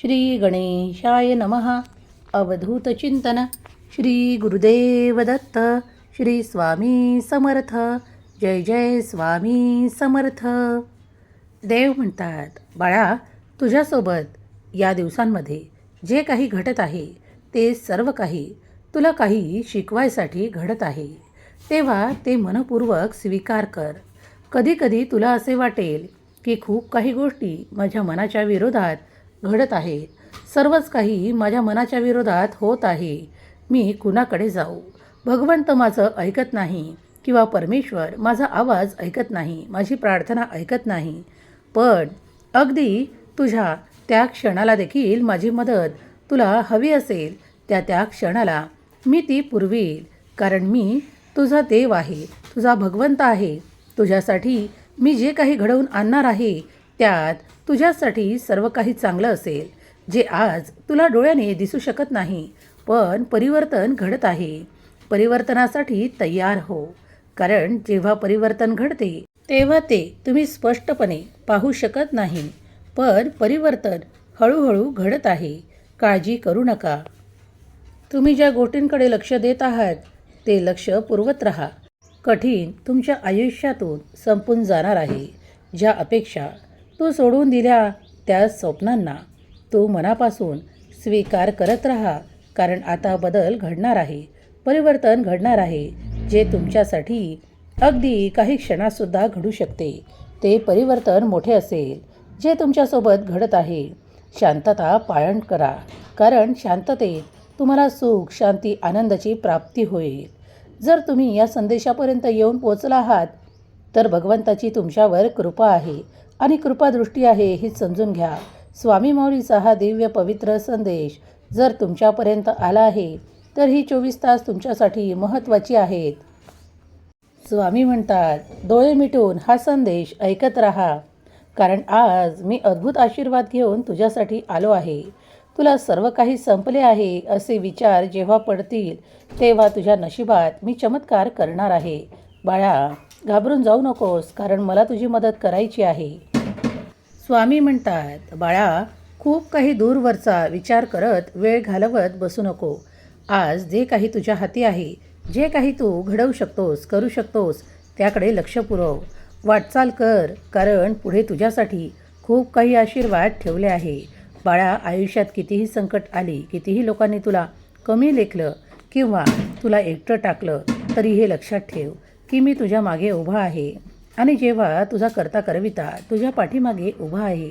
श्री गणेशाय नमः अवधूतचिंतन श्री गुरुदेव दत्त श्री स्वामी समर्थ। जय जय स्वामी समर्थ। देव म्हणतात बाळा तुझ्यासोबत या दिवसांमध्ये जे काही घडत आहे ते सर्व काही तुला काही शिकवायसाठी घडत आहे. तेव्हा ते मनपूर्वक स्वीकार कर. कधीकधी तुला असे वाटेल की खूप काही गोष्टी माझ्या मनाच्या विरोधात घडत आहे. सर्वच काही माझ्या मनाच्या विरोधात होत आहे. मी कुणाकडे जाऊ? भगवंत माझं ऐकत नाही किंवा परमेश्वर माझा आवाज ऐकत नाही माझी प्रार्थना ऐकत नाही. पण अगदी तुझ्या त्या क्षणाला देखील माझी मदत तुला हवी असेल त्या त्या क्षणाला मी ती पुरवील. कारण मी तुझा देव आहे तुझा भगवंत आहे. तुझ्यासाठी मी जे काही घडवून आणणार आहे त्यात तुझ्यासाठी सर्व काही चांगलं असेल जे आज तुला डोळ्याने दिसू शकत नाही पण परिवर्तन घडत आहे. परिवर्तनासाठी तयार हो. कारण जेव्हा परिवर्तन घडते तेव्हा ते तुम्ही स्पष्टपणे पाहू शकत नाही पण परिवर्तन हळूहळू घडत आहे. काळजी करू नका. तुम्ही ज्या गोष्टींकडे लक्ष देत आहात ते लक्ष पुरवत राहा. कठीण तुमच्या आयुष्यातून संपून जाणार आहे ज्या अपेक्षा तू सोडून दिल्या त्या स्वप्नांना. तू मनापासून स्वीकार करत राहा कारण आता बदल घडणार आहे परिवर्तन घडणार आहे जे तुमच्यासाठी अगदी काही क्षणातसुद्धा घडू शकते. ते परिवर्तन मोठे असेल जे तुमच्यासोबत घडत आहे. शांतता पाळण करा कारण शांततेत तुम्हाला सुख शांती आनंदाची प्राप्ती होईल. जर तुम्ही या संदेशापर्यंत येऊन पोचला आहात तर भगवंताची तुमच्यावर कृपा आहे. आणि कृपादृष्टी आहे ही समजून घ्या. स्वामी मौलीचा हा दिव्य पवित्र संदेश जर तुमच्यापर्यंत आला आहे तर ही चोवीस तास तुमच्यासाठी महत्त्वाची आहेत. स्वामी म्हणतात डोळे मिटून हा संदेश ऐकत राहा. कारण आज मी अद्भुत आशीर्वाद घेऊन तुझ्यासाठी आलो आहे. तुला सर्व काही संपले आहे असे विचार जेव्हा पडतील तेव्हा तुझ्या नशिबात मी चमत्कार करणार आहे. बाळा घाबरून जाऊ नकोस कारण मला तुझी मदत करायची आहे. स्वामी म्हणतात बाळा खूप काही दूरवरचा विचार करत वेळ घालवत बसू नको. आज जे काही तुझ्या हाती आहे जे काही तू घडवू शकतोस करू शकतोस त्याकडे लक्ष पुरव. वाटचाल कर कारण पुढे तुझ्यासाठी खूप काही आशीर्वाद ठेवले आहे. बाळा आयुष्यात कितीही संकट आली कितीही लोकांनी तुला कमी लेखलं किंवा तुला एकटं टाकलं तरी हे लक्षात ठेव की मी तुझ्या मागे उभा आहे. आणि जेव्हा तुझा करता करविता तुझ्या पाठीमागे उभा आहे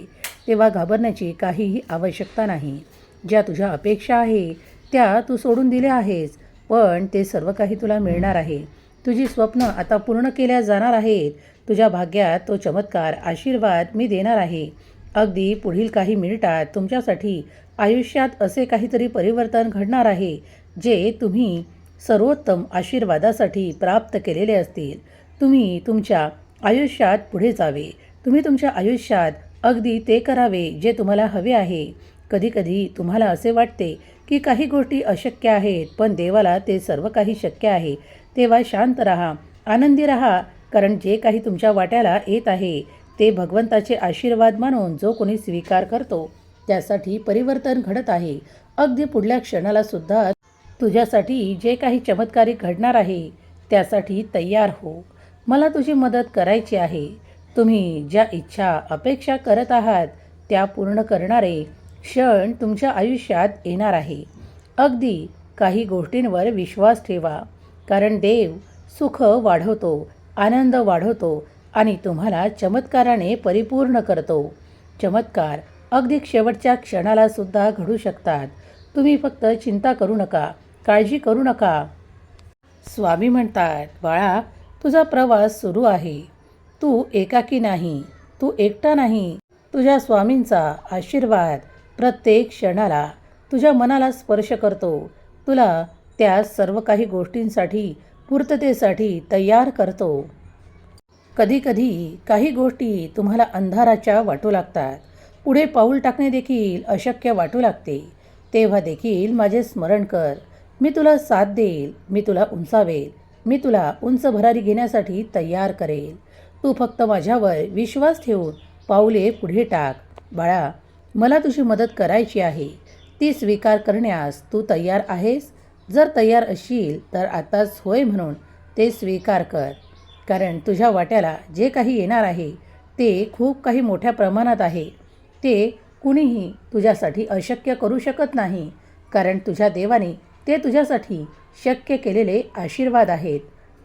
तेव्हा घाबरण्याची काहीही आवश्यकता नाही. ज्या तुझ्या अपेक्षा आहे त्या तू सोडून दिल्या आहेस पण ते सर्व काही तुला मिळणार आहे. तुझी स्वप्न आता पूर्ण केल्या जाणार आहेत. तुझ्या भाग्यात तो चमत्कार आशीर्वाद मी देणार आहे. अगदी पुढील काही मिनिटात तुमच्यासाठी आयुष्यात असे काहीतरी परिवर्तन घडणार आहे जे तुम्ही सर्वोत्तम आशीर्वादासाठी प्राप्त केलेले असतील. तुम्ही तुमच्या आयुष्यात पुढे जावे. तुम्ही तुमच्या आयुष्यात अगदी ते करावे जे तुम्हाला हवे आहे. कधीकधी तुम्हाला असे वाटते की काही गोष्टी अशक्य आहेत पण देवाला ते सर्व काही शक्य आहे. तेव्हा शांत राहा आनंदी राहा कारण जे काही तुमच्या वाट्याला येत आहे ते भगवंताचे आशीर्वाद मानून जो कोणी स्वीकार करतो त्यासाठी परिवर्तन घडत आहे. अगदी पुढल्या क्षणाला सुद्धा तुझ्यासाठी जे काही चमत्कारिक घडणार आहे त्यासाठी तयार हो. मला तुझी मदत करायची आहे. तुम्ही ज्या इच्छा अपेक्षा करत आहात त्या पूर्ण करणारे क्षण तुमच्या आयुष्यात येणार आहे. अगदी काही गोष्टींवर विश्वास ठेवा कारण देव सुख वाढवतो आनंद वाढवतो आणि तुम्हाला चमत्काराने परिपूर्ण करतो. चमत्कार अगदी शेवटच्या क्षणाला सुद्धा घडू शकतात. तुम्ही फक्त चिंता करू नका काळजी करू नका. स्वामी म्हणतात बाळा तुझा प्रवास सुरू आहे. तू एकाकी नाही तू एकटा नाही. तुझ्या स्वामींचा आशीर्वाद प्रत्येक क्षणाला तुझ्या मनाला स्पर्श करतो. तुला त्या सर्व काही गोष्टींसाठी पूर्ततेसाठी तयार करतो. कधीकधी काही गोष्टी तुम्हाला अंधाराच्या वाटू लागतात. पुढे पाऊल टाकणे देखील अशक्य वाटू लागते. तेव्हा देखील माझे स्मरण कर. मी तुला साथ देईल मी तुला उंचावेल. मी तुला उंच भरारी घेण्यासाठी तयार करेल तू फक्त माझ्यावर विश्वास ठेवून पाऊले पुढे टाक. बाळा मला तुझी मदत करायची आहे. ती स्वीकार करण्यास तू तयार आहेस? जर तयार असशील तर आताच होय म्हणून ते स्वीकार कर. कारण तुझ्या वाट्याला जे काही येणार आहे ते खूप काही मोठ्या प्रमाणात आहे. ते कुणीही तुझ्यासाठी अशक्य करू शकत नाही. कारण तुझ्या देवाने ते तुझ्यासाठी शक्य केलेले आशीर्वाद आहेत.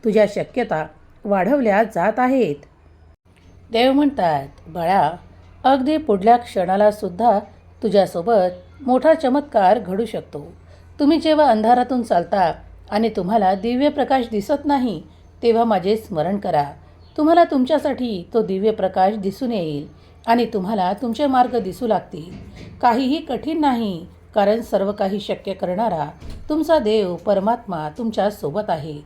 तुझ्या शक्यता वाढवल्या जात आहेत. देव म्हणतात बाळा अगदी पुढल्या क्षणाला सुद्धा तुझ्यासोबत मोठा चमत्कार घडू शकतो. तुम्ही जेव्हा अंधारातून चालता आणि तुम्हाला दिव्य प्रकाश दिसत नाही तेव्हा माझे स्मरण करा. तुम्हाला तुमच्यासाठी तो दिव्य प्रकाश दिसून येईल आणि तुम्हाला तुमचे मार्ग दिसू लागतील. काहीही कठीण नाही कारण सर्व काही शक्य करणारा तुमचा देव परमात्मा तुमच्यासोबत आहे.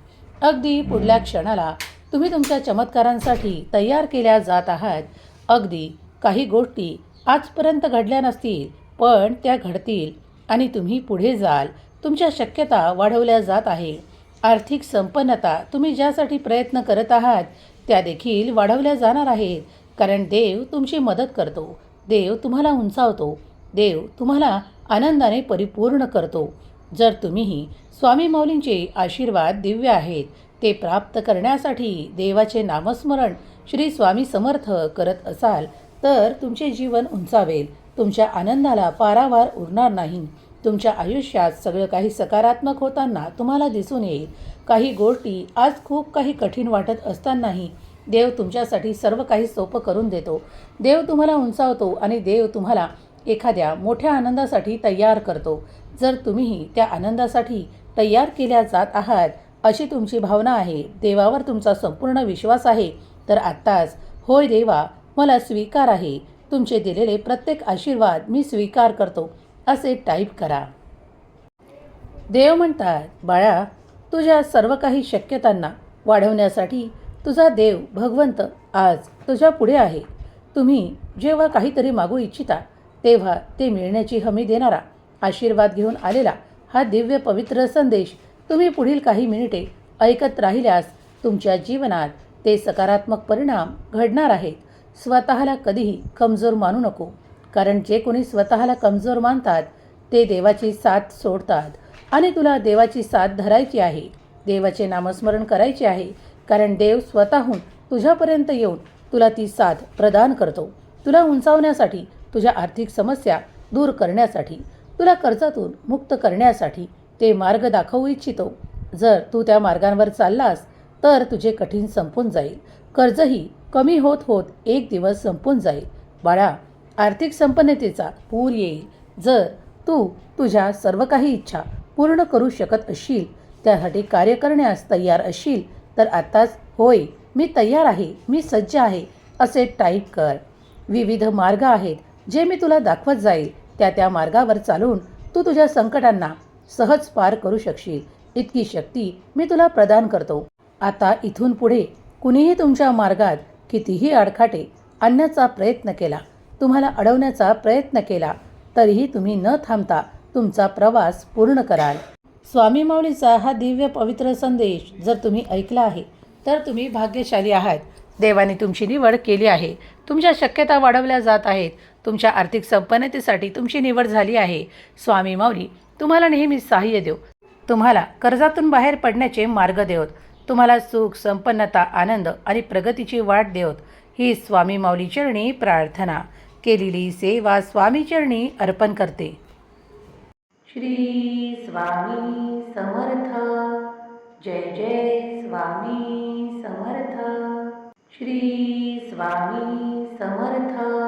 अगदी पुढल्या क्षणाला तुम्ही तुमच्या चमत्कारांसाठी तयार केल्या जात आहात. अगदी काही गोष्टी आजपर्यंत घडल्या नसतील पण त्या घडतील आणि तुम्ही पुढे जाल. तुमच्या शक्यता वाढवल्या जात आहे. आर्थिक संपन्नता तुम्ही ज्यासाठी प्रयत्न करत आहात त्या देखील वाढवल्या जाणार आहेत. कारण देव तुमची मदत करतो. देव तुम्हाला उंचावतो. देव तुम्हाला आनंदाने परिपूर्ण करतो. जर तुम्हीही स्वामी मौलींचे आशीर्वाद दिव्य आहेत ते प्राप्त करण्यासाठी देवाचे नामस्मरण श्री स्वामी समर्थ करत असाल तर तुमचे जीवन उंचावेल. तुमच्या आनंदाला पारावार उरणार नाही. तुमच्या आयुष्यात सगळं काही सकारात्मक होताना तुम्हाला दिसून येईल. काही गोष्टी आज खूप काही कठीण वाटत असतानाही देव तुमच्यासाठी सर्व काही सोपं करून देतो. देव तुम्हाला उंचावतो आणि देव तुम्हाला एखाद्या मोठ्या आनंदासाठी तयार करतो. जर तुम्हीही त्या आनंदासाठी तयार केल्या जात आहात अशी तुमची भावना आहे देवावर तुमचा संपूर्ण विश्वास आहे तर आत्ताच होय देवा मला स्वीकार आहे. तुमचे दिलेले प्रत्येक आशीर्वाद मी स्वीकार करतो. असे टाईप करा. देव म्हणतात बाळा तुझ्या सर्व काही शक्यतांना वाढवण्यासाठी तुझा देव भगवंत आज तुझ्या पुढे आहे. तुम्ही जेव्हा काहीतरी मागू इच्छिता तेव्हा ते मिळण्याची हमी देणारा आशीर्वाद घेऊन आलेला हा दिव्य पवित्र संदेश तुम्ही पुढील काही मिनिटे ऐकत राहिल्यास तुमच्या जीवनात ते सकारात्मक परिणाम घडणार आहेत. स्वतःला कधीही कमजोर मानू नको कारण जे कोणी स्वतःला कमजोर मानतात ते देवाची साथ सोडतात आणि तुला देवाची साथ धरायची आहे. देवाचे नामस्मरण करायचे आहे कारण देव स्वतःहून तुझ्यापर्यंत येऊन तुला ती साथ प्रदान करतो. तुला उंचावण्यासाठी तुझ्या आर्थिक समस्या दूर करण्यासाठी तुला कर्जातून मुक्त करण्यासाठी ते मार्ग दाखवू इच्छितो. जर तू त्या मार्गांवर चाललास तर तुझे कठीण संपून जाईल. कर्जही कमी होत होत एक दिवस संपून जाईल. बाळा आर्थिक संपन्नतेचा पूर येईल. जर तू तुझ्या सर्व काही इच्छा पूर्ण करू शकत असशील त्यासाठी कार्य करण्यास तयार असशील तर आत्ताच होय मी तयार आहे मी सज्ज आहे असे टाईप कर. विविध मार्ग आहेत. जे मी तुला दाखवत जाईल त्या त्या मार्गावर चालून तू तुझ्या संकटांना सहज पार करू शकशील. इतकी शक्ती मी तुला प्रदान करतो. आता इथून पुढे कुणीही तुमच्या मार्गात कितीही आडखाटे आणण्याचा प्रयत्न केला तुम्हाला अडवण्याचा प्रयत्न केला तरीही तुम्ही न थांबता तुमचा प्रवास पूर्ण कराल. स्वामी माऊलीचा हा दिव्य पवित्र संदेश जर तुम्ही ऐकला आहे तर तुम्ही भाग्यशाली आहात. देवाने तुमची निवड केली आहे. तुमच्या शक्यता वाढवल्या जात आहेत. तुमच्या आर्थिक संपन्नतेसाठी तुमची निवड झाली आहे. स्वामी माऊली तुम्हाला नेहमी सहाय्य देव तुम्हाला कर्जातून बाहेर पडण्याचे मार्ग देवत. तुम्हाला सुख संपन्नता आनंद आणि प्रगतीची वाट देवत. ही स्वामी माऊली चरणी प्रार्थना. केलेली सेवा स्वामी चरणी अर्पण करते. श्री स्वामी समर्थ. जय जय स्वामी समर्थ. श्री स्वामी समर्थ.